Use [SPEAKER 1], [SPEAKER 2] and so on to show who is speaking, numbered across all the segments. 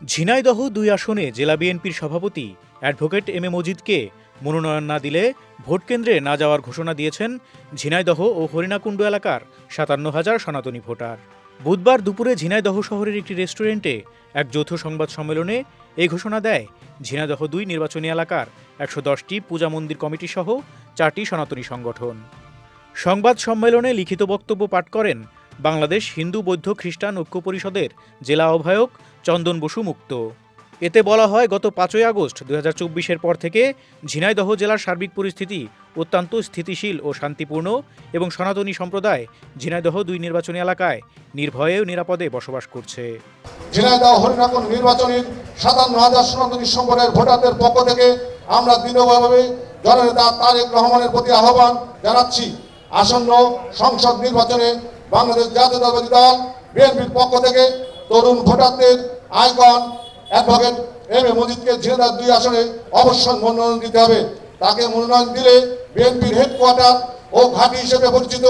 [SPEAKER 1] ঝিনাইদহ দুই আসনে জেলা বিএনপির সভাপতি অ্যাডভোকেট এম এ মজিদকে মনোনয়ন না দিলে ভোটকেন্দ্রে না যাওয়ার ঘোষণা দিয়েছেন ঝিনাইদহ ও হরিণাকুণ্ড এলাকার সাতান্ন হাজার সনাতনী ভোটার। বুধবার দুপুরে ঝিনাইদহ শহরের একটি রেস্টুরেন্টে এক যৌথ সংবাদ সম্মেলনে এই ঘোষণা দেয়, ঝিনাইদহ দুই নির্বাচনী এলাকার একশো দশটি পূজা মন্দির কমিটি সহ চারটি সনাতনী সংগঠন। সংবাদ সম্মেলনে লিখিত বক্তব্য পাঠ করেন বাংলাদেশ হিন্দু বৌদ্ধ খ্রিস্টান ঐক্য পরিষদের জেলা আহ্বায়ক চন্দন বসু মুক্ত। এতে বলা হয়, গত পাঁচই আগস্ট দু হাজার পর থেকে ঝিনাইদহ জেলার সার্বিক পরিস্থিতি অত্যন্ত স্থিতিশীল ও শান্তিপূর্ণ এবং সনাতনী সম্প্রদায় ঝিনাইদহ দুই নির্বাচনী এলাকায় নির্ভয়ে ও নিরাপদে বসবাস করছে।
[SPEAKER 2] ঝিনাইদহ হরিণাকুণ্ড নির্বাচনের সাতান্ন হাজার সনাতনী সম্প্রদায়ের ভোটারদের পক্ষ থেকে আমরা দৃঢ়ভাবে জননেতা তারেক রহমানের প্রতি আহ্বান জানাচ্ছি। আসন্ন সংসদ নির্বাচনে বাংলাদেশ জাতীয়তাবাদী দল, বিএনপির পক্ষ থেকে তরুণ ভোটারদের আইকন অ্যাডভোকেট এম এ মজিদকে ঝিনাইদহ দুই আসনে অবশ্যই মনোনয়ন দিতে হবে। তাকে মনোনয়ন দিলে বিএনপির হেডকোয়ার্টার ও ঘাঁটি হিসেবে পরিচিত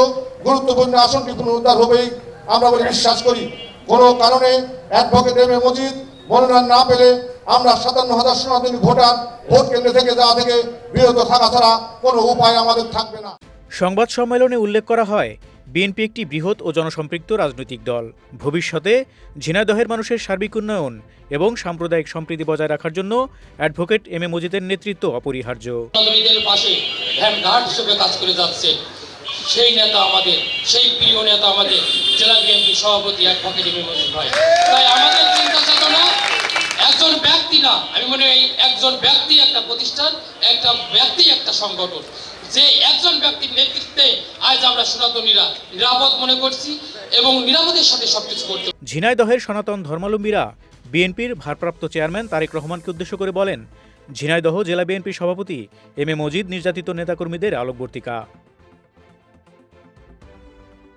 [SPEAKER 2] গুরুত্বপূর্ণ আসনটি পুনরুদ্ধার হবেই। আমরা বলে বিশ্বাস করি, কোনো কারণে অ্যাডভোকেট এম এ মজিদ মনোনয়ন না পেলে আমরা সাতান্ন হাজার সনাতনী ভোটার ভোট কেন্দ্র থেকে যাওয়া থেকে বিরত থাকা ছাড়া কোনো উপায় আমাদের থাকবে না।
[SPEAKER 1] সংবাদ সম্মেলনে উল্লেখ করা হয় বিএনপি একটি বৃহৎ ও জনসম্পৃক্ত রাজনৈতিক দল। ভবিষ্যতে ঝিনাইদহের মানুষের সার্বিক উন্নয়ন এবং সাম্প্রদায়িক সম্প্রীতি বজায় রাখার জন্য অ্যাডভোকেট এম এ মজিদের নেতৃত্ব অপরিহার্য।
[SPEAKER 3] কাজ করে যাচ্ছে। সেই নেতা আমাদের, সেই প্রিয় নেতা আমাদের জেলা বিএনপি সভাপতি পক্ষে দেবে মজিদ ভাই। তাই আমাদের চিন্তা চেতনা, একজন ব্যক্তি না, আমি মনে হয় একজন ব্যক্তি একটা প্রতিষ্ঠান, একটা ব্যক্তি, একটা সংগঠন। যে একজন ব্যক্তির নেতৃত্বে আজ আমরা সনাতনীরা নিরাপদ মনে করছি এবং নিরাপদের সাথে সবকিছু করতে
[SPEAKER 1] ঝিনাইদহের সনাতন ধর্মালম্বীরা বিএনপির ভারপ্রাপ্ত চেয়ারম্যান তারেক রহমানকে উদ্দেশ্য করে বলেন ঝিনাইদহ জেলা বিএনপি সভাপতি এম এ মজিদ নির্যাতিত নেতাকর্মীদের আলোকবর্তিকা।